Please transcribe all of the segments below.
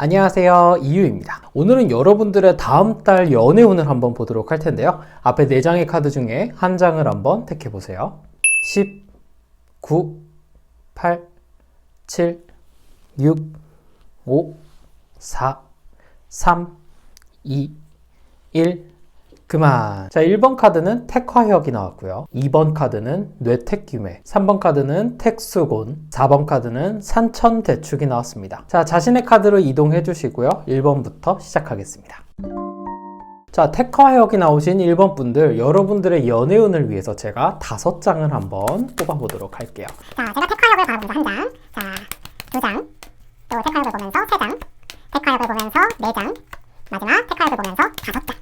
안녕하세요. 이유입니다. 오늘은 여러분들의 다음 달 연애운을 한번 보도록 할 텐데요. 앞에 4장의 카드 중에 한 장을 한번 택해 보세요. 10 9 8 7 6 5 4 3 2 1 그만. 자, 1번 카드는 택화혁이 나왔고요. 2번 카드는 뇌택규매, 3번 카드는 택수곤, 4번 카드는 산천대축이 나왔습니다. 자, 자신의 카드로 이동해 주시고요. 1번부터 시작하겠습니다. 자, 택화혁이 나오신 1번 분들, 여러분들의 연애운을 위해서 제가 다섯 장을 한번 뽑아보도록 할게요. 자, 제가 테크화역을 바라보면서 한 장, 자, 두 장, 또 테크화역을 보면서 세 장, 테크화역을 보면서 네 장, 마지막 테크화역을 보면서 다섯 장.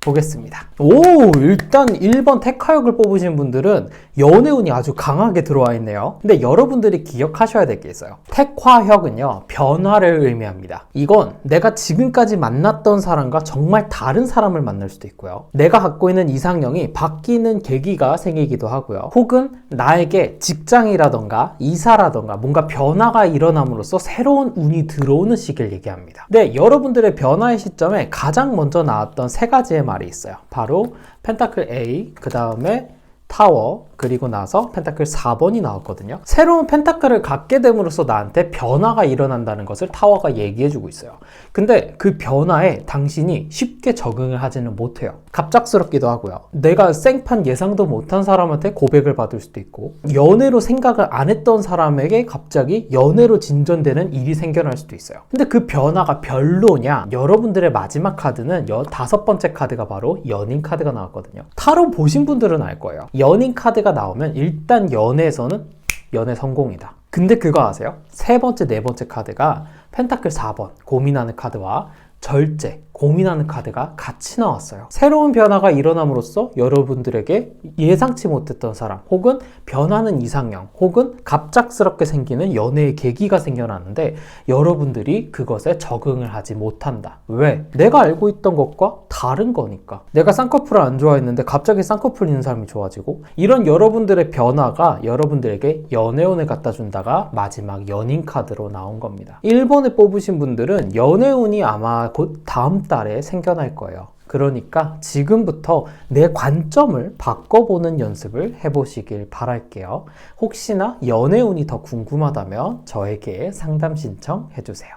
보겠습니다. 오, 일단 1번 택화역을 뽑으신 분들은 연애 운이 아주 강하게 들어와 있네요. 근데 여러분들이 기억하셔야 될 게 있어요. 택화역은요, 변화를 의미합니다. 이건 내가 지금까지 만났던 사람과 정말 다른 사람을 만날 수도 있고요. 내가 갖고 있는 이상형이 바뀌는 계기가 생기기도 하고요. 혹은 나에게 직장이라던가 이사라던가 뭔가 변화가 일어남으로써 새로운 운이 들어오는 시기를 얘기합니다. 네, 여러분들의 변화의 시점에 가장 먼저 나왔던 세 가지의 말이 있어요. 바로 펜타클 A, 그 다음에 타워, 그리고 나서 펜타클 4번이 나왔거든요. 새로운 펜타클을 갖게 됨으로써 나한테 변화가 일어난다는 것을 타워가 얘기해주고 있어요. 근데 그 변화에 당신이 쉽게 적응을 하지는 못해요. 갑작스럽기도 하고요. 내가 생판 예상도 못한 사람한테 고백을 받을 수도 있고, 연애로 생각을 안 했던 사람에게 갑자기 연애로 진전되는 일이 생겨날 수도 있어요. 근데 그 변화가 별로냐? 여러분들의 마지막 카드는 여, 다섯 번째 카드가 바로 연인 카드가 나왔거든요. 타로 보신 분들은 알 거예요. 연인 카드가 나오면 일단 연애에서는 연애 성공이다. 근데 그거 아세요? 세 번째, 네 번째 카드가 펜타클 4번 고민하는 카드와 절제, 고민하는 카드가 같이 나왔어요. 새로운 변화가 일어남으로써 여러분들에게 예상치 못했던 사람, 혹은 변하는 이상형, 혹은 갑작스럽게 생기는 연애의 계기가 생겨나는데 여러분들이 그것에 적응을 하지 못한다. 왜? 내가 알고 있던 것과 다른 거니까. 내가 쌍꺼풀을 안 좋아했는데 갑자기 쌍꺼풀 있는 사람이 좋아지고 이런 여러분들의 변화가 여러분들에게 연애운을 갖다 준다가 마지막 연인 카드로 나온 겁니다. 1번에 뽑으신 분들은 연애운이 아마 곧 다음 달에 생겨날 거예요. 그러니까 지금부터 내 관점을 바꿔보는 연습을 해보시길 바랄게요. 혹시나 연애운이 더 궁금하다면 저에게 상담 신청해주세요.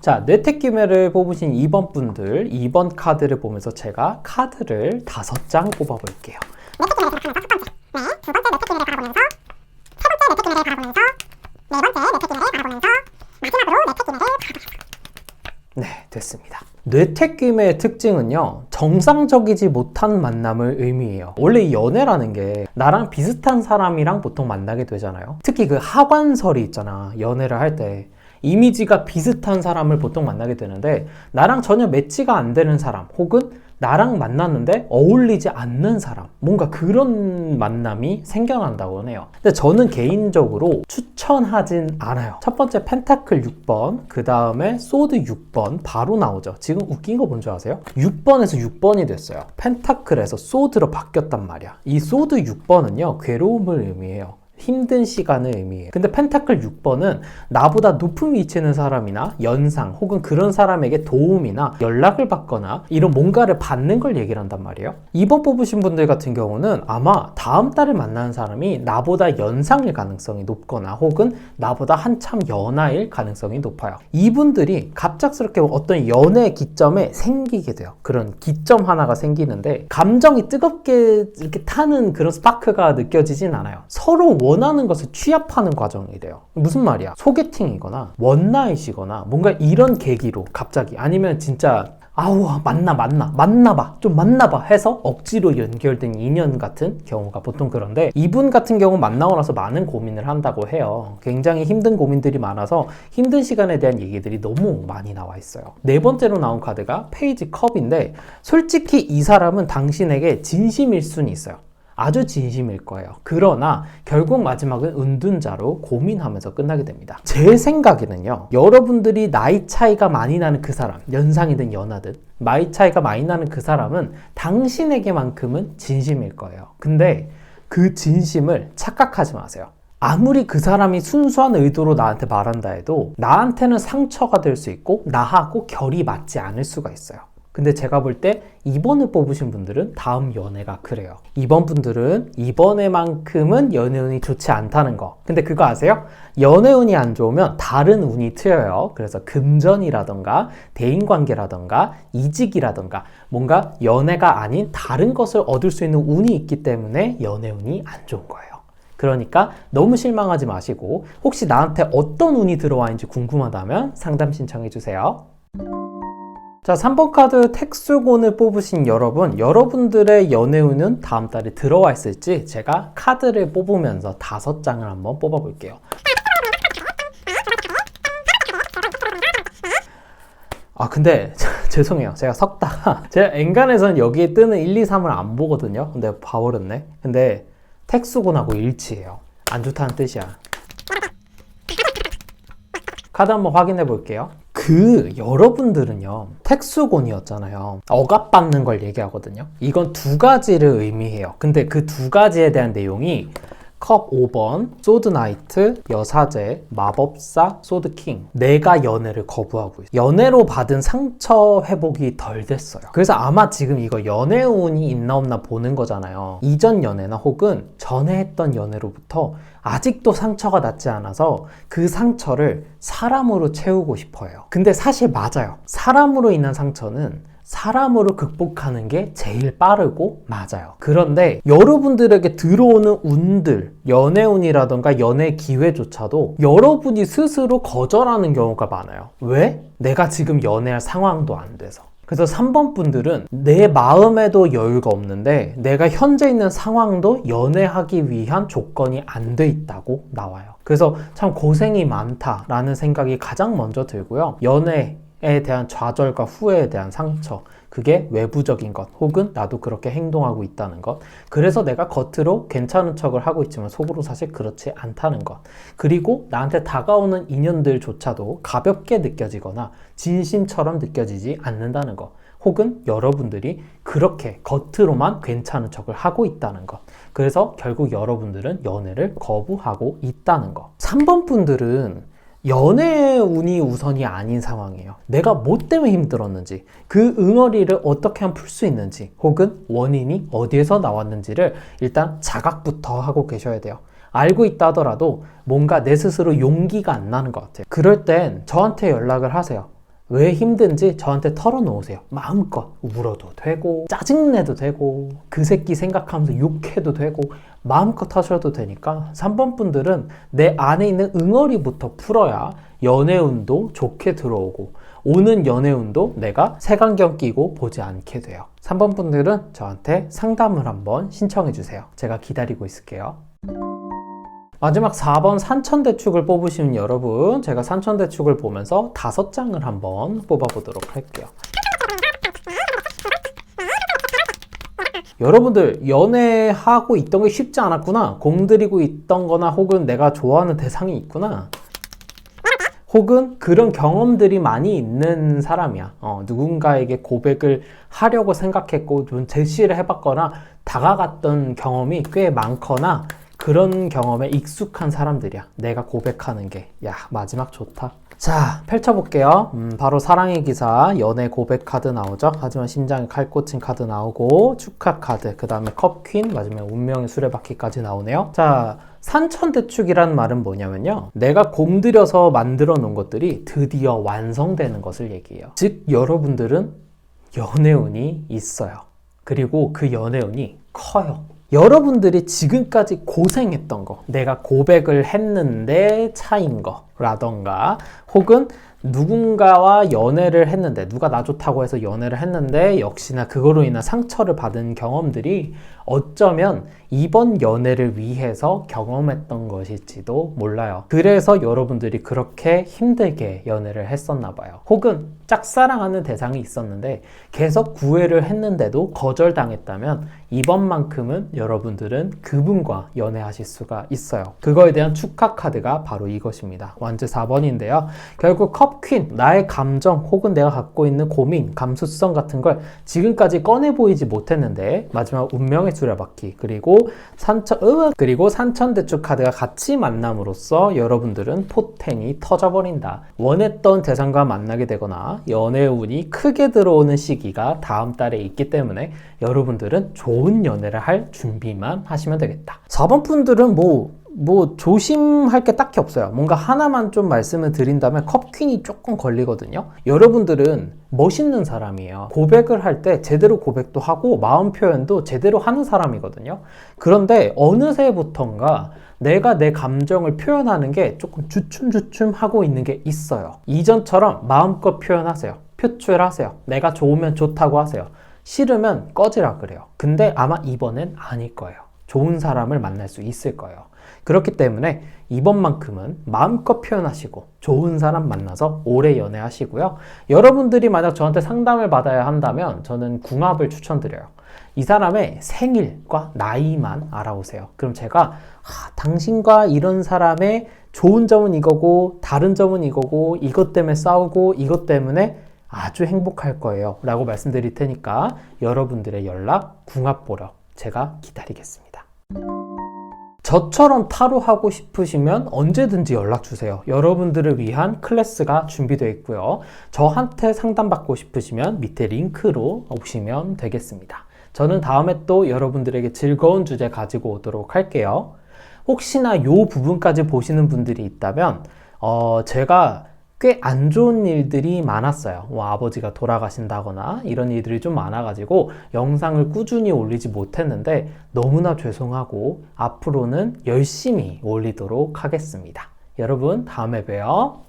자, 뇌택기매를 뽑으신 2번 분들, 2번 카드를 보면서 제가 카드를 다섯 장 뽑아볼게요. 네트키메를 바라보면서 첫 번째, 두 번째 네트키메를 바라보면서 세 번째 네트키메를 바라보면서 네 번째 네트키메를 바라보면서 마지막으로 네트키메를 바라보면서 네, 됐습니다. 뇌택김의 특징은요, 정상적이지 못한 만남을 의미해요. 원래 이 연애라는 게 나랑 비슷한 사람이랑 보통 만나게 되잖아요. 특히 그 하관설이 있잖아, 연애를 할 때. 이미지가 비슷한 사람을 보통 만나게 되는데, 나랑 전혀 매치가 안 되는 사람, 혹은 나랑 만났는데 어울리지 않는 사람, 뭔가 그런 만남이 생겨난다고 해요. 근데 저는 개인적으로 추천하진 않아요. 첫 번째 펜타클 6번, 그 다음에 소드 6번 바로 나오죠. 지금 웃긴 거 뭔지 아세요? 6번에서 6번이 됐어요. 펜타클에서 소드로 바뀌었단 말이야. 이 소드 6번은요, 괴로움을 의미해요. 힘든 시간을 의미해요. 근데 펜타클 6번은 나보다 높은 위치에 있는 사람이나 연상 혹은 그런 사람에게 도움이나 연락을 받거나 이런 뭔가를 받는 걸 얘기를 한단 말이에요. 2번 뽑으신 분들 같은 경우는 아마 다음 달에 만나는 사람이 나보다 연상일 가능성이 높거나 혹은 나보다 한참 연하일 가능성이 높아요. 이분들이 갑작스럽게 어떤 연애 기점에 생기게 돼요. 그런 기점 하나가 생기는데 감정이 뜨겁게 이렇게 타는 그런 스파크가 느껴지진 않아요. 서로 원하는 것을 취합하는 과정이 돼요. 무슨 말이야? 소개팅이거나 원나잇이거나 뭔가 이런 계기로 갑자기 아니면 진짜 아우 만나 만나 만나봐 좀 만나봐 해서 억지로 연결된 인연 같은 경우가 보통 그런데 이분 같은 경우 만나고 나서 많은 고민을 한다고 해요 굉장히 힘든 고민들이 많아서 힘든 시간에 대한 얘기들이 너무 많이 나와 있어요 네 번째로 나온 카드가 페이지 컵인데 솔직히 이 사람은 당신에게 진심일 수는 있어요 아주 진심일 거예요. 그러나 결국 마지막은 은둔자로 고민하면서 끝나게 됩니다. 제 생각에는요, 여러분들이 나이 차이가 많이 나는 그 사람, 연상이든 연하든, 나이 차이가 많이 나는 그 사람은 당신에게만큼은 진심일 거예요. 근데 그 진심을 착각하지 마세요. 아무리 그 사람이 순수한 의도로 나한테 말한다 해도 나한테는 상처가 될 수 있고 나하고 결이 맞지 않을 수가 있어요. 근데 제가 볼 때 2번을 뽑으신 분들은 다음 연애가 그래요. 2번 분들은 이번에만큼은 연애운이 좋지 않다는 거. 근데 그거 아세요? 연애운이 안 좋으면 다른 운이 트여요. 그래서 금전이라던가 대인관계라던가 이직이라던가 뭔가 연애가 아닌 다른 것을 얻을 수 있는 운이 있기 때문에 연애운이 안 좋은 거예요. 그러니까 너무 실망하지 마시고 혹시 나한테 어떤 운이 들어와 있는지 궁금하다면 상담 신청해 주세요. 자, 3번 카드 택수곤을 뽑으신 여러분, 여러분들의 연애운은 다음 달에 들어와 있을지 제가 카드를 뽑으면서 다섯 장을 한번 뽑아 볼게요. 아, 근데 죄송해요. 제가 섞다가 제가 엔간에서는 여기에 뜨는 1, 2, 3을 안 보거든요. 근데 봐버렸네. 근데 택수곤하고 일치해요. 안 좋다는 뜻이야. 카드 한번 확인해 볼게요. 그 여러분들은요 택수곤이었잖아요. 억압받는 걸 얘기하거든요. 이건 두 가지를 의미해요. 근데 그 두 가지에 대한 내용이 컵 5번, 소드 나이트, 여사제, 마법사, 소드 킹. 내가 연애를 거부하고 있어. 연애로 받은 상처 회복이 덜 됐어요. 그래서 아마 지금 이거 연애 운이 있나 없나 보는 거잖아요. 이전 연애나 혹은 전에 했던 연애로부터 아직도 상처가 낫지 않아서 그 상처를 사람으로 채우고 싶어요. 근데 사실 맞아요. 사람으로 인한 상처는 사람으로 극복하는 게 제일 빠르고 맞아요. 그런데 여러분들에게 들어오는 운들, 연애운이라던가 연애 기회조차도 여러분이 스스로 거절하는 경우가 많아요. 왜? 내가 지금 연애할 상황도 안 돼서. 그래서 3번 분들은 내 마음에도 여유가 없는데 내가 현재 있는 상황도 연애하기 위한 조건이 안 돼 있다고 나와요. 그래서 참 고생이 많다라는 생각이 가장 먼저 들고요. 연애 에 대한 좌절과 후회에 대한 상처, 그게 외부적인 것, 혹은 나도 그렇게 행동하고 있다는 것. 그래서 내가 겉으로 괜찮은 척을 하고 있지만 속으로 사실 그렇지 않다는 것. 그리고 나한테 다가오는 인연들조차도 가볍게 느껴지거나 진심처럼 느껴지지 않는다는 것. 혹은 여러분들이 그렇게 겉으로만 괜찮은 척을 하고 있다는 것. 그래서 결국 여러분들은 연애를 거부하고 있다는 것. 3번 분들은 연애 운이 우선이 아닌 상황이에요. 내가 뭐 때문에 힘들었는지, 그 응어리를 어떻게 하면 풀 수 있는지, 혹은 원인이 어디에서 나왔는지를 일단 자각부터 하고 계셔야 돼요. 알고 있다 하더라도 뭔가 내 스스로 용기가 안 나는 것 같아요. 그럴 땐 저한테 연락을 하세요. 왜 힘든지 저한테 털어놓으세요. 마음껏 울어도 되고, 짜증내도 되고, 그 새끼 생각하면서 욕해도 되고, 마음껏 하셔도 되니까 3번 분들은 내 안에 있는 응어리부터 풀어야 연애운도 좋게 들어오고, 오는 연애운도 내가 색안경 끼고 보지 않게 돼요. 3번 분들은 저한테 상담을 한번 신청해 주세요. 제가 기다리고 있을게요. 마지막 4번 산천대축을 뽑으신 여러분, 제가 산천대축을 보면서 다섯 장을 한번 뽑아보도록 할게요. 여러분들 연애하고 있던 게 쉽지 않았구나. 공들이고 있던 거나 혹은 내가 좋아하는 대상이 있구나. 혹은 그런 경험들이 많이 있는 사람이야. 어, 누군가에게 고백을 하려고 생각했고 좀 제시를 해봤거나 다가갔던 경험이 꽤 많거나 그런 경험에 익숙한 사람들이야. 내가 고백하는 게. 야, 마지막 좋다. 자, 펼쳐볼게요. 음, 바로 사랑의 기사, 연애 고백 카드 나오죠? 하지만 심장에 칼 꽂힌 카드 나오고, 축하 카드, 그 다음에 컵퀸, 마지막에 운명의 수레바퀴까지 나오네요. 자, 산천대축이라는 말은 뭐냐면요. 내가 공들여서 만들어 놓은 것들이 드디어 완성되는 것을 얘기해요. 즉, 여러분들은 연애운이 있어요. 그리고 그 연애운이 커요. 여러분들이 지금까지 고생했던 거, 내가 고백을 했는데 차인 거 라던가, 혹은 누군가와 연애를 했는데, 누가 나 좋다고 해서 연애를 했는데, 역시나 그거로 인한 상처를 받은 경험들이 어쩌면 이번 연애를 위해서 경험했던 것일지도 몰라요. 그래서 여러분들이 그렇게 힘들게 연애를 했었나 봐요. 혹은 짝사랑하는 대상이 있었는데 계속 구애를 했는데도 거절당했다면 이번만큼은 여러분들은 그분과 연애하실 수가 있어요. 그거에 대한 축하 카드가 바로 이것입니다. 완제 4번인데요. 결국 컵퀸, 나의 감정 혹은 내가 갖고 있는 고민, 감수성 같은 걸 지금까지 꺼내 보이지 못했는데 마지막 운명의 수레바퀴 그리고 산천 으 그리고 산천대축 카드가 같이 만남으로써 여러분들은 포텐이 터져버린다. 원했던 대상과 만나게 되거나 연애 운이 크게 들어오는 시기가 다음 달에 있기 때문에 여러분들은 좋은 연애를 할 준비만 하시면 되겠다. 4번 분들은 뭐 뭐 조심할 게 딱히 없어요. 뭔가 하나만 좀 말씀을 드린다면 컵퀸이 조금 걸리거든요. 여러분들은 멋있는 사람이에요. 고백을 할 때 제대로 고백도 하고 마음 표현도 제대로 하는 사람이거든요. 그런데 어느새부턴가 내가 내 감정을 표현하는 게 조금 주춤주춤 하고 있는 게 있어요. 이전처럼 마음껏 표현하세요. 표출하세요. 내가 좋으면 좋다고 하세요. 싫으면 꺼지라 그래요. 근데 아마 이번엔 아닐 거예요. 좋은 사람을 만날 수 있을 거예요. 그렇기 때문에 이번만큼은 마음껏 표현하시고 좋은 사람 만나서 오래 연애하시고요. 여러분들이 만약 저한테 상담을 받아야 한다면 저는 궁합을 추천드려요. 이 사람의 생일과 나이만 알아오세요. 그럼 제가 아, 당신과 이런 사람의 좋은 점은 이거고 다른 점은 이거고 이것 때문에 싸우고 이것 때문에 아주 행복할 거예요. 라고 말씀드릴 테니까 여러분들의 연락 궁합 보러 제가 기다리겠습니다. 저처럼 타로 하고 싶으시면 언제든지 연락 주세요. 여러분들을 위한 클래스가 준비되어 있고요. 저한테 상담받고 싶으시면 밑에 링크로 오시면 되겠습니다. 저는 다음에 또 여러분들에게 즐거운 주제 가지고 오도록 할게요. 혹시나 이 부분까지 보시는 분들이 있다면 어, 제가 꽤 안 좋은 일들이 많았어요. 뭐 아버지가 돌아가신다거나 이런 일들이 좀 많아가지고 영상을 꾸준히 올리지 못했는데 너무나 죄송하고 앞으로는 열심히 올리도록 하겠습니다. 여러분 다음에 봬요.